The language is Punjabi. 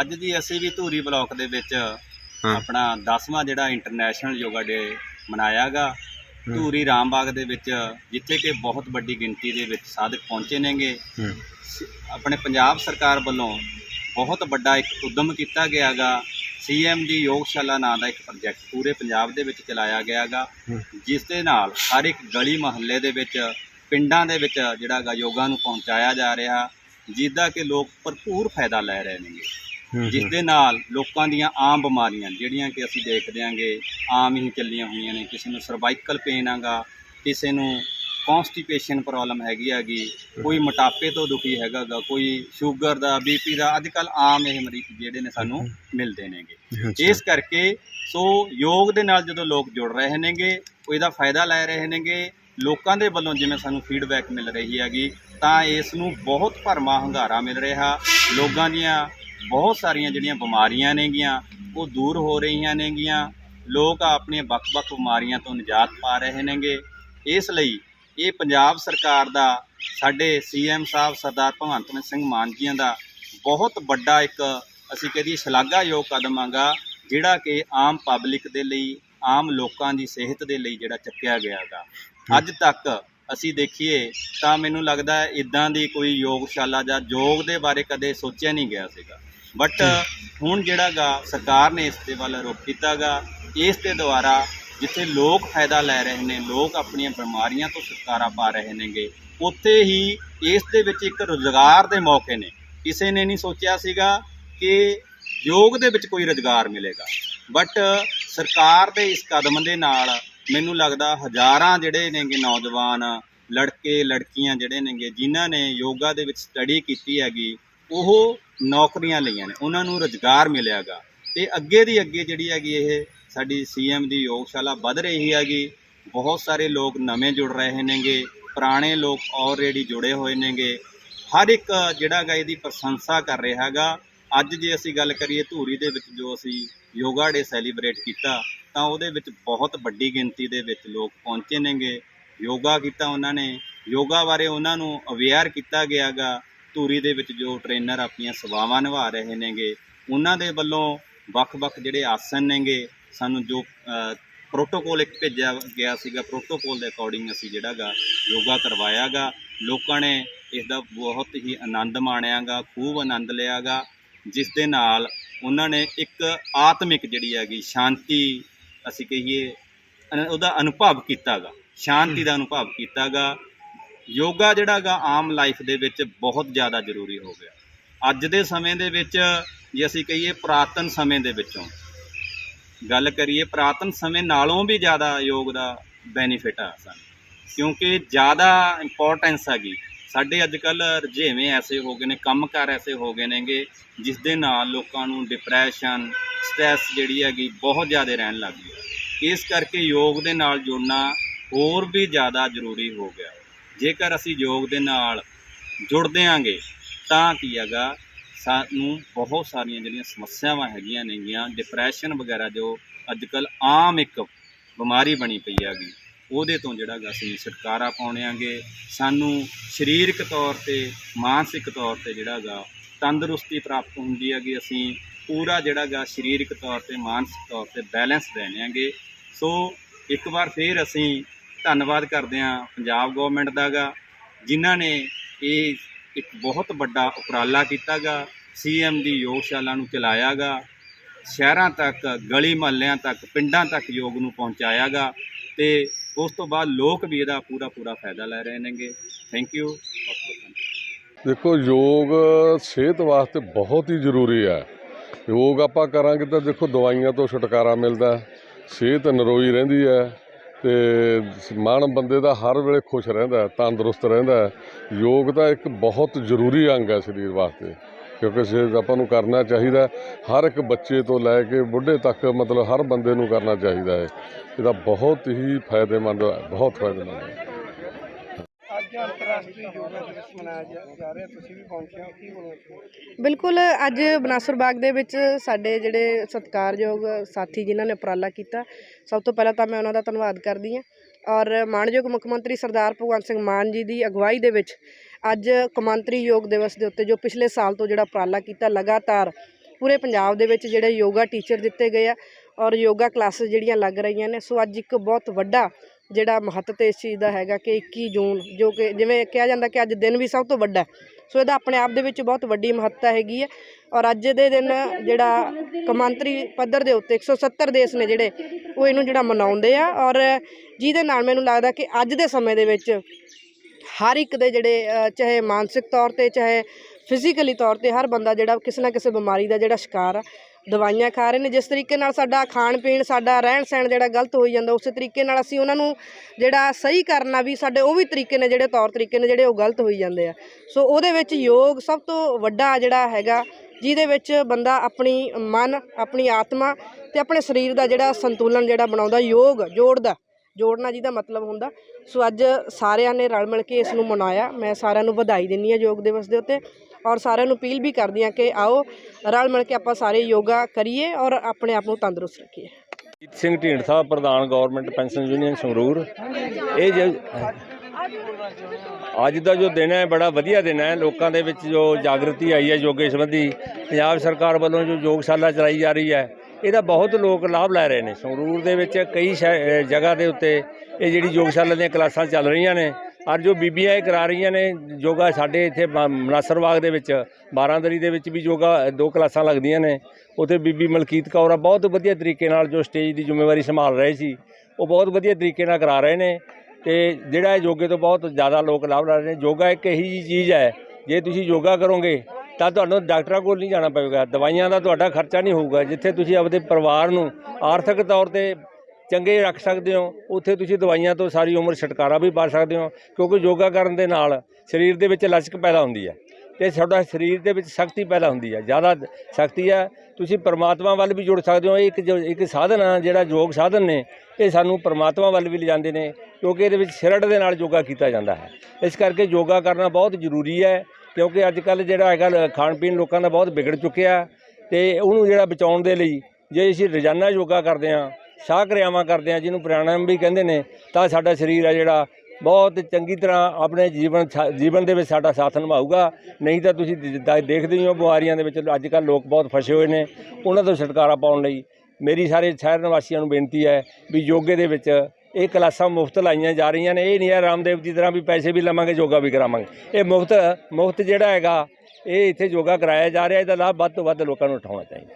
ਅੱਜ ਜੀ ਅਸੀਂ ਵੀ ਧੂਰੀ ਬਲਾਕ ਦੇ ਵਿੱਚ ਆਪਣਾ 10ਵਾਂ ਜਿਹੜਾ ਇੰਟਰਨੈਸ਼ਨਲ ਯੋਗਾ ਡੇ ਮਨਾਇਆਗਾ। ਧੂਰੀ ਰਾਮਬਾਗ ਦੇ ਵਿੱਚ ਜਿੱਥੇ ਕਿ ਬਹੁਤ ਵੱਡੀ ਗਿਣਤੀ ਦੇ ਵਿੱਚ ਸਾਧਕ ਪਹੁੰਚੇ ਨੇਗੇ। ਆਪਣੇ ਪੰਜਾਬ ਸਰਕਾਰ ਵੱਲੋਂ ਬਹੁਤ ਵੱਡਾ ਇੱਕ ਉਦਮ ਕੀਤਾ ਗਿਆਗਾ। ਸੀਐਮਡੀ ਯੋਗਸ਼ਾਲਾ ਨਾਂ ਦਾ ਇੱਕ ਪ੍ਰੋਜੈਕਟ ਪੂਰੇ ਪੰਜਾਬ ਦੇ ਵਿੱਚ ਚਲਾਇਆ ਗਿਆਗਾ। ਜਿਸ ਦੇ ਨਾਲ ਹਰ ਇੱਕ ਗਲੀ ਮੁਹੱਲੇ ਦੇ ਵਿੱਚ ਪਿੰਡਾਂ ਦੇ ਵਿੱਚ ਜਿਹੜਾ ਗਾ ਯੋਗਾ ਨੂੰ ਪਹੁੰਚਾਇਆ ਜਾ ਰਿਹਾ ਜਿਹਦਾ ਕਿ ਲੋਕ ਭਰਪੂਰ ਫਾਇਦਾ ਲੈ ਰਹੇ ਨੇਗੇ। ਜਿਸ ਦੇ ਨਾਲ ਲੋਕਾਂ ਦੀਆਂ ਆਮ ਬਿਮਾਰੀਆਂ ਜਿਹੜੀਆਂ ਕਿ ਅਸੀਂ ਦੇਖਦੇ ਆਂਗੇ ਆਮ ਹੀ ਚੱਲੀਆਂ ਹੋਈਆਂ ਨੇ। ਕਿਸੇ ਨੂੰ ਸਰਵਾਈਕਲ ਪੇਨ ਆਗਾ ਕਿਸੇ ਨੂੰ ਕਨਸਟੀਪੇਸ਼ਨ ਪ੍ਰੋਬਲਮ ਹੈਗੀ ਹੈਗੀ ਕੋਈ ਮੋਟਾਪੇ ਤੋਂ ਦੁਖੀ ਹੈਗਾ ਗਾ ਕੋਈ ਸ਼ੂਗਰ ਦਾ ਬੀਪੀ ਦਾ ਅੱਜ ਕੱਲ ਆਮ ਇਹ ਮਰੀਜ਼ ਜਿਹੜੇ ਨੇ ਸਾਨੂੰ ਮਿਲਦੇ ਨੇਗੇ। ਇਸ ਕਰਕੇ ਸੋ ਯੋਗ ਦੇ ਨਾਲ ਜਦੋਂ ਲੋਕ ਜੁੜ ਰਹੇ ਨੇਗੇ ਉਹ ਇਹਦਾ ਫਾਇਦਾ ਲੈ ਰਹੇ ਨੇਗੇ ਲੋਕਾਂ ਦੇ ਵੱਲੋਂ ਜਿਵੇਂ ਸਾਨੂੰ ਫੀਡਬੈਕ ਮਿਲ ਰਹੀ ਹੈਗੀ ਤਾਂ ਇਸ ਨੂੰ ਬਹੁਤ ਭਰਮਾ ਹੰਗਾਰਾ ਮਿਲ ਰਿਹਾ। ਲੋਕਾਂ ਦੀਆਂ ਬਹੁਤ ਸਾਰੀਆਂ ਜਿਹੜੀਆਂ ਬਿਮਾਰੀਆਂ ਨੇਗੀਆਂ, ਉਹ ਦੂਰ ਹੋ ਰਹੀਆਂ ਨੇਗੀਆਂ। ਲੋਕ ਆਪਣੀਆਂ ਵੱਖ-ਵੱਖ ਬਿਮਾਰੀਆਂ ਤੋਂ ਨਿਜਾਤ ਪਾ ਰਹੇ ਨੇਗੇ। ਇਸ ਲਈ ਇਹ ਪੰਜਾਬ ਸਰਕਾਰ ਦਾ, ਸਾਡੇ ਸੀਐਮ ਸਾਹਿਬ ਸਰਦਾਰ ਭਗਵੰਤ ਸਿੰਘ ਮਾਨ ਜੀਆਂ ਦਾ ਬਹੁਤ ਵੱਡਾ ਇੱਕ ਅਸੀਂ ਕਹਦੇ ਸ਼ਲਾਘਾਯੋਗ ਕਦਮ ਆਗਾ, ਜਿਹੜਾ ਕਿ ਆਮ ਪਬਲਿਕ ਦੇ ਲਈ, ਆਮ ਲੋਕਾਂ ਦੀ ਸਿਹਤ ਦੇ ਲਈ ਜਿਹੜਾ ਚੱਕਿਆ ਗਿਆ ਹੈਗਾ ਅੱਜ ਤੱਕ ਅਸੀਂ ਦੇਖੀਏ ਤਾਂ ਮੈਨੂੰ ਲੱਗਦਾ ਹੈ ਇਦਾਂ ਦੀ ਕੋਈ ਯੋਗਸ਼ਾਲਾ ਜਾਂ ਯੋਗ ਦੇ ਬਾਰੇ ਕਦੇ ਸੋਚਿਆ ਨਹੀਂ ਗਿਆ ਸੀਗਾ। ਬਟ ਹੁਣ ਜਿਹੜਾ ਗਾ ਸਰਕਾਰ ਨੇ ਇਸ ਦੇ ਵੱਲ ਰੁਖ ਕੀਤਾਗਾ ਇਸ ਦੇ ਦੁਆਰਾ ਜਿੱਥੇ ਲੋਕ ਫਾਇਦਾ ਲੈ ਰਹੇ ਨੇ ਲੋਕ ਆਪਣੀਆਂ ਬਿਮਾਰੀਆਂ ਤੋਂ ਛੁਟਕਾਰਾ ਪਾ ਰਹੇ ਨੇਗੇ ਉੱਥੇ ਹੀ ਇਸ ਦੇ ਵਿੱਚ ਇੱਕ ਰੁਜ਼ਗਾਰ ਦੇ ਮੌਕੇ ਨੇ। ਕਿਸੇ ਨੇ ਨਹੀਂ ਸੋਚਿਆ ਸੀਗਾ ਕਿ ਯੋਗ ਦੇ ਵਿੱਚ ਕੋਈ ਰੁਜ਼ਗਾਰ ਮਿਲੇਗਾ। ਬਟ ਸਰਕਾਰ ਦੇ ਇਸ ਕਦਮ ਦੇ ਨਾਲ ਮੈਨੂੰ ਲੱਗਦਾ ਹਜ਼ਾਰਾਂ ਜਿਹੜੇ ਨੇਗੇ ਨੌਜਵਾਨ ਲੜਕੇ ਲੜਕੀਆਂ ਜਿਹੜੇ ਨੇਗੇ ਜਿਨ੍ਹਾਂ ਨੇ ਯੋਗਾ ਦੇ ਵਿੱਚ ਸਟੱਡੀ ਕੀਤੀ ਹੈਗੀ ਉਹ ਨੌਕਰੀਆਂ ਲਈਆਂ ਨੇ, ਉਹਨਾਂ ਨੂੰ ਰੁਜ਼ਗਾਰ ਮਿਲਿਆਗਾ। ਤੇ ਅੱਗੇ ਦੀ ਅੱਗੇ ਜਿਹੜੀ ਹੈਗੀ ਇਹ ਸਾਡੀ ਸੀਐਮ ਦੀ ਯੋਗਸ਼ਾਲਾ ਵੱਧ ਰਹੀ ਹੈਗੀ। ਬਹੁਤ ਸਾਰੇ ਲੋਕ ਨਵੇਂ ਜੁੜ ਰਹੇ ਨੇਗੇ, ਪੁਰਾਣੇ ਲੋਕ ਆਲਰੇਡੀ ਜੁੜੇ ਹੋਏ ਨੇਗੇ। ਹਰ ਇੱਕ ਜਿਹੜਾ ਗਾ ਇਹਦੀ ਪ੍ਰਸ਼ੰਸਾ ਕਰ ਰਿਹਾ ਹੈਗਾ। ਅੱਜ ਜੇ ਅਸੀਂ ਗੱਲ ਕਰੀਏ ਧੂਰੀ ਦੇ ਵਿੱਚ ਜੋ ਅਸੀਂ ਯੋਗਾ ਡੇ ਸੈਲੀਬ੍ਰੇਟ ਕੀਤਾ, ਤਾਂ ਉਹਦੇ ਵਿੱਚ ਬਹੁਤ ਵੱਡੀ ਗਿਣਤੀ ਦੇ ਵਿੱਚ ਲੋਕ ਪਹੁੰਚੇ ਨੇਗੇ। ਯੋਗਾ ਕੀਤਾ ਉਹਨਾਂ ਨੇ। ਯੋਗਾ ਬਾਰੇ ਉਹਨਾਂ ਨੂੰ ਅਵੇਅਰ ਕੀਤਾ ਗਿਆਗਾ। ਧੂਰੀ ਦੇ ਵਿੱਚ ਜੋ ਟ੍ਰੇਨਰ ਆਪਣੀਆਂ ਸੇਵਾਵਾਂ ਨਿਭਾ ਰਹੇ ਨੇਗੇ, ਉਹਨਾਂ ਦੇ ਵੱਲੋਂ ਵੱਖ-ਵੱਖ ਜਿਹੜੇ ਆਸਨ ਨੇਗੇ, ਸਾਨੂੰ ਜੋ ਪ੍ਰੋਟੋਕੋਲ ਇੱਕ ਭੇਜਿਆ ਗਿਆ ਸੀਗਾ ਪ੍ਰੋਟੋਕੋਲ ਦੇ ਅਕੋਰਡਿੰਗ ਅਸੀਂ ਜਿਹੜਾ ਗਾ ਯੋਗਾ ਕਰਵਾਇਆਗਾ। ਲੋਕਾਂ ਨੇ ਇਸ ਦਾ ਬਹੁਤ ਹੀ ਆਨੰਦ ਮਾਣਿਆਗਾ, ਖੂਬ ਆਨੰਦ ਲਿਆਗਾ, ਜਿਸ ਦੇ ਨਾਲ ਉਹਨਾਂ ਨੇ ਇੱਕ ਆਤਮਿਕ ਜਿਹੜੀ ਹੈਗੀ ਸ਼ਾਂਤੀ, ਅਸੀਂ ਕਹੀਏ ਉਹਦਾ ਅਨੁਭਵ ਕੀਤਾਗਾ, ਸ਼ਾਂਤੀ ਦਾ ਅਨੁਭਵ ਕੀਤਾਗਾ। ਯੋਗਾ ਜਿਹੜਾਗਾ ਆਮ ਲਾਈਫ ਦੇ ਵਿੱਚ ਬਹੁਤ ਜ਼ਿਆਦਾ ਜ਼ਰੂਰੀ ਹੋ ਗਿਆ। ਅੱਜ ਦੇ ਸਮੇਂ ਦੇ ਵਿੱਚ ਜੇ ਅਸੀਂ ਕਹੀਏ ਪੁਰਾਤਨ ਸਮੇਂ ਦੇ ਵਿੱਚੋਂ, ਗੱਲ ਕਰੀਏ ਪੁਰਾਤਨ ਸਮੇਂ ਨਾਲੋਂ ਵੀ ਜ਼ਿਆਦਾ ਯੋਗ ਦਾ ਬੈਨੀਫਿਟ ਆ ਸਾਨੂੰ। ਕਿਉਂਕਿ ਜ਼ਿਆਦਾ ਇੰਪੋਰਟੈਂਸ ਹੈਗੀ। ਸਾਡੇ ਅੱਜ ਕੱਲ ਰੁਝੇਵੇਂ ਐਸੇ ਹੋ ਗਏ ਨੇ, ਕੰਮਕਾਰ ਐਸੇ ਹੋ ਗਏ ਨੇਗੇ ਜਿਸ ਦੇ ਨਾਲ ਲੋਕਾਂ ਨੂੰ ਡਿਪਰੈਸ਼ਨ ਸਟ੍ਰੈਸ ਜਿਹੜੀ ਹੈਗੀ ਬਹੁਤ ਜ਼ਿਆਦਾ ਰਹਿਣ ਲੱਗ ਗਈ। ਇਸ ਕਰਕੇ ਯੋਗ ਦੇ ਨਾਲ ਜੁੜਨਾ ਹੋਰ ਵੀ ਜ਼ਿਆਦਾ ਜ਼ਰੂਰੀ ਹੋ ਗਿਆ। ਜੇਕਰ ਅਸੀਂ ਯੋਗ ਦੇ ਨਾਲ ਜੁੜਦੇ ਆਂਗੇ, ਤਾਂ ਕੀ ਹੈਗਾ, ਸਾਨੂੰ ਬਹੁਤ ਸਾਰੀਆਂ ਜਿਹੜੀਆਂ ਸਮੱਸਿਆਵਾਂ ਹੈਗੀਆਂ ਨੇਗੀਆਂ ਡਿਪਰੈਸ਼ਨ ਵਗੈਰਾ ਜੋ ਅੱਜ ਕੱਲ ਆਮ ਇੱਕ ਬਿਮਾਰੀ ਬਣੀ ਪਈ ਹੈਗੀ, ਉਹਦੇ ਤੋਂ ਜਿਹੜਾ ਗਾ ਅਸੀਂ ਛੁਟਕਾਰਾ ਪਾਉਣਿਆਂਗੇ ਸਾਨੂੰ ਸਰੀਰਕ ਤੌਰ ਤੇ, ਮਾਨਸਿਕ ਤੌਰ ਤੇ ਜਿਹੜਾ ਗਾ ਤੰਦਰੁਸਤੀ ਪ੍ਰਾਪਤ ਹੁੰਦੀ ਹੈਗੀ, ਅਸੀਂ ਪੂਰਾ ਜਿਹੜਾ ਗਾ ਸਰੀਰਕ ਤੌਰ ਤੇ, ਮਾਨਸਿਕ ਤੌਰ ਤੇ ਬੈਲੈਂਸ ਰਹਿਣਾਂਗੇ ਸੋ ਇੱਕ ਵਾਰ ਫੇਰ ਅਸੀਂ ਧੰਨਵਾਦ ਕਰਦੇ ਹਾਂ ਪੰਜਾਬ ਗਵਰਨਮੈਂਟ ਦਾ ਗਾ ਜਿਨ੍ਹਾਂ ਨੇ ਇਹ ਇੱਕ ਬਹੁਤ ਵੱਡਾ ਉਪਰਾਲਾ ਕੀਤਾਗਾ ਸੀਐਮ ਦੀ ਯੋਗਸ਼ਾਲਾ ਨੂੰ ਚਲਾਇਆਗਾ, ਸ਼ਹਿਰਾਂ ਤੱਕ, ਗਲੀ ਮਹੱਲਿਆਂ ਤੱਕ, ਪਿੰਡਾਂ ਤੱਕ ਯੋਗ ਨੂੰ ਪਹੁੰਚਾਇਆਗਾ ਤੇ ਉਸ ਤੋਂ ਬਾਅਦ ਲੋਕ ਵੀ ਇਹਦਾ ਪੂਰਾ ਪੂਰਾ ਫਾਇਦਾ ਲੈ ਰਹੇ ਨੇਗੇ। ਥੈਂਕ ਯੂ ਦੇਖੋ, ਯੋਗ ਸਿਹਤ ਵਾਸਤੇ ਬਹੁਤ ਹੀ ਜ਼ਰੂਰੀ ਹੈ। ਯੋਗ ਆਪਾਂ ਕਰਾਂਗੇ ਤਾਂ ਦੇਖੋ, ਦਵਾਈਆਂ ਤੋਂ ਛੁਟਕਾਰਾ ਮਿਲਦਾ ਸਿਹਤ ਨਰੋਈ ਰਹਿੰਦੀ ਹੈ। ਤੇ ਮਨ ਬੰਦੇ ਦਾ ਹਰ ਵੇਲੇ ਖੁਸ਼ ਰਹਿੰਦਾ ਤੰਦਰੁਸਤ ਰਹਿੰਦਾ ਯੋਗ ਤਾਂ ਇੱਕ ਬਹੁਤ ਜ਼ਰੂਰੀ ਅੰਗ ਹੈ ਸਰੀਰ ਵਾਸਤੇ, ਕਿਉਂਕਿ ਸਿਹਤ ਆਪਾਂ ਨੂੰ ਕਰਨਾ ਚਾਹੀਦਾ ਹਰ ਇੱਕ ਬੱਚੇ ਤੋਂ ਲੈ ਕੇ ਬੁੱਢੇ ਤੱਕ ਮਤਲਬ ਹਰ ਬੰਦੇ ਨੂੰ ਕਰਨਾ ਚਾਹੀਦਾ ਹੈ। ਇਹਦਾ ਬਹੁਤ ਹੀ ਫਾਇਦੇਮੰਦ ਹੈ, ਬਹੁਤ ਫਾਇਦੇਮੰਦ ਹੈ। ਅੱਜ ਅੰਤਰਰਾਸ਼ਟਰੀ ਯੋਗਾ ਦਿਵਸ ਮਨਾਇਆ ਜਾ ਰਿਹਾ। ਤੁਸੀਂ ਵੀ ਪਹੁੰਚੇ ਹੋ। ਕੀ ਬਣਿਆ ਬਿਲਕੁਲ, ਅੱਜ ਬਨਾਸੁਰ ਬਾਗ ਦੇ ਵਿੱਚ ਸਾਡੇ ਜਿਹੜੇ ਸਤਿਕਾਰਯੋਗ ਸਾਥੀ ਜਿਨ੍ਹਾਂ ਨੇ ਉਪਰਾਲਾ ਕੀਤਾ, ਸਭ ਤੋਂ ਪਹਿਲਾਂ ਤਾਂ ਮੈਂ ਉਹਨਾਂ ਦਾ ਧੰਨਵਾਦ ਕਰਦੀ ਹਾਂ। ਔਰ ਮਾਣਯੋਗ ਮੁੱਖ ਮੰਤਰੀ ਸਰਦਾਰ ਭਗਵੰਤ ਸਿੰਘ ਮਾਨ ਜੀ ਦੀ ਅਗਵਾਈ ਦੇ ਵਿੱਚ ਅੱਜ ਕੌਮਾਂਤਰੀ ਯੋਗ ਦਿਵਸ ਦੇ ਉੱਤੇ ਜੋ ਪਿਛਲੇ ਸਾਲ ਤੋਂ ਜਿਹੜਾ ਉਪਰਾਲਾ ਕੀਤਾ, ਲਗਾਤਾਰ ਪੂਰੇ ਪੰਜਾਬ ਦੇ ਵਿੱਚ ਜਿਹੜੇ ਯੋਗਾ ਟੀਚਰ ਦਿੱਤੇ ਗਏ ਆ ਔਰ ਯੋਗਾ ਕਲਾਸਿਸ ਜਿਹੜੀਆਂ ਲੱਗ ਰਹੀਆਂ ਨੇ, ਸੋ ਅੱਜ ਇੱਕ ਬਹੁਤ ਵੱਡਾ ਜਿਹੜਾ ਮਹੱਤਵ ਇਸ ਚੀਜ਼ ਦਾ ਹੈਗਾ ਕਿ 21 ਜੂਨ, ਜੋ ਕਿ ਜਿਵੇਂ ਕਿਹਾ ਜਾਂਦਾ ਕਿ ਅੱਜ ਦਿਨ ਵੀ ਸਭ ਤੋਂ ਵੱਡਾ ਸੋ ਇਹਦਾ ਆਪਣੇ ਆਪ ਦੇ ਵਿੱਚ ਬਹੁਤ ਵੱਡੀ ਮਹੱਤਤਾ ਹੈਗੀ ਹੈ ਔਰ ਅੱਜ ਦੇ ਦਿਨ ਜਿਹੜਾ ਕਮਾਂਤਰੀ ਪੱਧਰ ਦੇ ਉੱਤੇ 170 ਦੇਸ਼ ਨੇ ਜਿਹੜੇ ਉਹ ਇਹਨੂੰ ਜਿਹੜਾ ਮਨਾਉਂਦੇ ਆ ਔਰ ਜਿਹਦੇ ਨਾਲ ਮੈਨੂੰ ਲੱਗਦਾ ਕਿ ਅੱਜ ਦੇ ਸਮੇਂ ਦੇ ਵਿੱਚ ਹਰ ਇੱਕ ਦੇ ਜਿਹੜੇ ਚਾਹੇ ਮਾਨਸਿਕ ਤੌਰ ਤੇ, ਚਾਹੇ ਫਿਜ਼ੀਕਲੀ ਤੌਰ ਤੇ ਹਰ ਬੰਦਾ ਜਿਹੜਾ ਕਿਸੇ ਨਾ ਕਿਸੇ ਬਿਮਾਰੀ ਦਾ ਜਿਹੜਾ ਸ਼ਿਕਾਰ ਆ ਦਵਾਈਆਂ ਖਾ ਰਹੇ ਨੇ। ਜਿਸ ਤਰੀਕੇ ਨਾਲ ਸਾਡਾ ਖਾਣ ਪੀਣ, ਸਾਡਾ ਰਹਿਣ ਸਹਿਣ ਜਿਹੜਾ ਗਲਤ ਹੋਈ ਜਾਂਦਾ, ਉਸੇ ਤਰੀਕੇ ਨਾਲ ਅਸੀਂ ਉਹਨਾਂ ਨੂੰ ਜਿਹੜਾ ਸਹੀ ਕਰਨਾ ਵੀ ਸਾਡੇ ਉਹ ਵੀ ਤਰੀਕੇ ਨੇ ਜਿਹੜੇ ਤੌਰ ਤਰੀਕੇ ਨੇ ਜਿਹੜੇ ਉਹ ਗਲਤ ਹੋਈ ਜਾਂਦੇ ਆ। ਸੋ ਉਹਦੇ ਵਿੱਚ ਯੋਗ ਸਭ ਤੋਂ ਵੱਡਾ ਜਿਹੜਾ ਹੈਗਾ, ਜਿਹਦੇ ਵਿੱਚ ਬੰਦਾ ਆਪਣੀ ਮਨ, ਆਪਣੀ ਆਤਮਾ ਤੇ ਆਪਣੇ ਸਰੀਰ ਦਾ ਜਿਹੜਾ ਸੰਤੁਲਨ ਜਿਹੜਾ ਬਣਾਉਂਦਾ, ਯੋਗ ਜੋੜਦਾ। ਜੋੜਨਾ ਜਿਹਦਾ ਮਤਲਬ ਹੁੰਦਾ। ਸੋ ਅੱਜ ਸਾਰਿਆਂ ਨੇ ਰਲ ਮਿਲ ਕੇ ਇਸ ਨੂੰ ਮਨਾਇਆ। ਮੈਂ ਸਾਰਿਆਂ ਨੂੰ ਵਧਾਈ ਦਿੰਦੀ ਹਾਂ ਯੋਗ ਦਿਵਸ ਦੇ ਉੱਤੇ। ਔਰ ਸਾਰਿਆਂ ਨੂੰ ਅਪੀਲ ਵੀ ਕਰਦੀ ਹਾਂ ਕਿ ਆਓ, ਰਲ ਮਿਲ ਕੇ ਆਪਾਂ ਸਾਰੇ ਯੋਗਾ ਕਰੀਏ ਔਰ ਆਪਣੇ ਆਪ ਨੂੰ ਤੰਦਰੁਸਤ ਰੱਖੀਏ। ਜੀਤ ਸਿੰਘ ਢੀਂਡਸਾ ਪ੍ਰਧਾਨ ਗਵਰਨਮੈਂਟ ਪੈਨਸ਼ਨ ਯੂਨੀਅਨ, ਸੰਗਰੂਰ। ਇਹ ਜੋ ਅੱਜ ਦਾ ਜੋ ਦਿਨ ਹੈ, ਬੜਾ ਵਧੀਆ ਦਿਨ ਹੈ। ਲੋਕਾਂ ਦੇ ਵਿੱਚ ਜੋ ਜਾਗਰਤੀ ਆਈ ਹੈ ਯੋਗੇ ਸੰਬੰਧੀ, ਪੰਜਾਬ ਸਰਕਾਰ ਵੱਲੋਂ ਜੋ ਯੋਗਸ਼ਾਲਾ ਚਲਾਈ ਜਾ ਰਹੀ ਹੈ, ਇਹਦਾ ਬਹੁਤ ਲੋਕ ਲਾਭ ਲੈ ਰਹੇ ਨੇ। ਸੰਗਰੂਰ ਦੇ ਵਿੱਚ ਕਈ ਸ਼ਹਿ- ਜਗ੍ਹਾ ਦੇ ਉੱਤੇ ਇਹ ਜਿਹੜੀ ਯੋਗਸ਼ਾਲਾ ਦੀਆਂ ਕਲਾਸਾਂ ਚੱਲ ਰਹੀਆਂ ਨੇ। ਔਰ ਜੋ ਬੀਬੀਆਂ ਇਹ ਕਰਾ ਰਹੀਆਂ ਨੇ, ਯੋਗਾ ਸਾਡੇ ਇੱਥੇ ਮ- ਮਨਾਸਰ ਬਾਗ ਦੇ ਵਿੱਚ ਬਾਰਾਂਦਰੀ ਦੇ ਵਿੱਚ ਵੀ ਯੋਗਾ ਦੋ ਕਲਾਸਾਂ ਲੱਗਦੀਆਂ ਨੇ। ਉੱਥੇ ਬੀਬੀ ਮਲਕੀਤ ਕੌਰ ਆ, ਬਹੁਤ ਵਧੀਆ ਤਰੀਕੇ ਨਾਲ ਜੋ ਸਟੇਜ ਦੀ ਜ਼ਿੰਮੇਵਾਰੀ ਸੰਭਾਲ ਰਹੇ ਸੀ, ਉਹ ਬਹੁਤ ਵਧੀਆ ਤਰੀਕੇ ਨਾਲ ਕਰਾ ਰਹੇ ਨੇ। ਤੇ ਜਿਹੜਾ ਯੋਗੇ ਤੋਂ ਬਹੁਤ ਜ਼ਿਆਦਾ ਲੋਕ ਲਾਭ ਲੈ ਰਹੇ ਨੇ, ਯੋਗਾ ਇੱਕ ਇਹੀ ਜਿਹੀ ਚੀਜ਼ ਹੈ, ਜੇ ਤੁਸੀਂ ਯੋਗਾ ਕਰੋਗੇ, ਤਾਂ ਤੁਹਾਨੂੰ ਡਾਕਟਰਾਂ ਕੋਲ ਨਹੀਂ ਜਾਣਾ ਪਵੇਗਾ। ਦਵਾਈਆਂ ਦਾ ਤੁਹਾਡਾ ਖਰਚਾ ਨਹੀਂ ਹੋਊਗਾ, ਜਿੱਥੇ ਤੁਸੀਂ ਆਪਦੇ ਪਰਿਵਾਰ ਨੂੰ ਆਰਥਿਕ ਤੌਰ ਤੇ ਚੰਗੇ ਰੱਖ ਸਕਦੇ ਹੋ, ਉੱਥੇ ਤੁਸੀਂ ਦਵਾਈਆਂ ਤੋਂ ਸਾਰੀ ਉਮਰ ਛੁਟਕਾਰਾ ਵੀ ਪਾ ਸਕਦੇ ਹੋ, ਕਿਉਂਕਿ ਯੋਗਾ ਕਰਨ ਦੇ ਨਾਲ ਸਰੀਰ ਦੇ ਵਿੱਚ ਲਚਕ ਪੈਦਾ ਹੁੰਦੀ ਹੈ ਤੇ ਸਾਡਾ ਸਰੀਰ ਦੇ ਵਿੱਚ ਸ਼ਕਤੀ ਪੈਦਾ ਹੁੰਦੀ ਹੈ, ਜ਼ਿਆਦਾ ਸ਼ਕਤੀ ਹੈ। ਤੁਸੀਂ ਪਰਮਾਤਮਾ ਵੱਲ ਵੀ ਜੁੜ ਸਕਦੇ ਹੋ ਇਹ ਇੱਕ ਜੋ, ਇੱਕ ਸਾਧਨ ਆ, ਜਿਹੜਾ ਯੋਗ ਸਾਧਨ ਨੇ, ਇਹ ਸਾਨੂੰ ਪਰਮਾਤਮਾ ਵੱਲ ਵੀ ਲਿਜਾਂਦੇ ਨੇ, ਕਿਉਂਕਿ ਇਹਦੇ ਵਿੱਚ ਸਿਰੜ ਦੇ ਨਾਲ ਯੋਗਾ ਕੀਤਾ ਜਾਂਦਾ ਹੈ। ਇਸ ਕਰਕੇ ਯੋਗਾ ਕਰਨਾ ਬਹੁਤ ਜ਼ਰੂਰੀ ਹੈ, ਕਿਉਂਕਿ ਅੱਜ ਕੱਲ ਜਿਹੜਾ ਹੈਗਾ ਲ- ਖਾਣ ਪੀਣ ਲੋਕਾਂ ਦਾ ਬਹੁਤ ਵਿਗੜ ਚੁੱਕਿਆ ਤੇ ਉਹਨੂੰ ਜਿਹੜਾ ਬਚਾਉਣ ਦੇ ਲਈ ਜੇ ਅਸੀਂ ਰੋਜ਼ਾਨਾ ਯੋਗਾ ਕਰਦੇ ਹਾਂ ਸਾਹ ਕਿਰਿਆਵਾਂ ਕਰਦੇ ਹਾਂ ਜਿਹਨੂੰ ਪ੍ਰਾਣਾਯਾਮ ਵੀ ਕਹਿੰਦੇ ਨੇ, ਤਾਂ ਸਾਡਾ ਸਰੀਰ ਆ ਜਿਹੜਾ ਬਹੁਤ ਚੰਗੀ ਤਰ੍ਹਾਂ ਆਪਣੇ ਜੀਵਨ ਸਾ- ਜੀਵਨ ਦੇ ਵਿੱਚ ਸਾਡਾ ਸਾਥ ਨਿਭਾਊਗਾ। ਨਹੀਂ ਤਾਂ ਤੁਸੀਂ ਦੇਖਦੇ ਹੀ ਹੋ ਬਿਮਾਰੀਆਂ ਦੇ ਵਿੱਚ ਅੱਜ ਕੱਲ ਲੋਕ ਬਹੁਤ ਫਸੇ ਹੋਏ ਨੇ। ਉਹਨਾਂ ਤੋਂ ਛੁਟਕਾਰਾ ਪਾਉਣ ਲਈ ਮੇਰੀ ਸਾਰੇ ਸ਼ਹਿਰ ਨਿਵਾਸੀਆਂ ਨੂੰ ਬੇਨਤੀ ਹੈ ਵੀ ਯੋਗੇ ਦੇ ਵਿੱਚ ਇਹ ਕਲਾਸਾਂ ਮੁਫਤ ਲਾਈਆਂ ਜਾ ਰਹੀਆਂ ਨੇ। ਇਹ ਨਹੀਂ ਹੈ ਰਾਮਦੇਵ ਦੀ ਤਰ੍ਹਾਂ ਵੀ ਪੈਸੇ ਵੀ ਲਵਾਂਗੇ, ਯੋਗਾ ਵੀ ਕਰਾਵਾਂਗੇ। ਇਹ ਮੁਫਤ ਮੁਫਤ ਜਿਹੜਾ ਹੈਗਾ, ਇਹ ਇੱਥੇ ਯੋਗਾ ਕਰਾਇਆ ਜਾ ਰਿਹਾ, ਇਹਦਾ ਲਾਭ ਵੱਧ ਤੋਂ ਵੱਧ ਲੋਕਾਂ ਨੂੰ ਉਠਾਉਣਾ ਚਾਹੀਦਾ।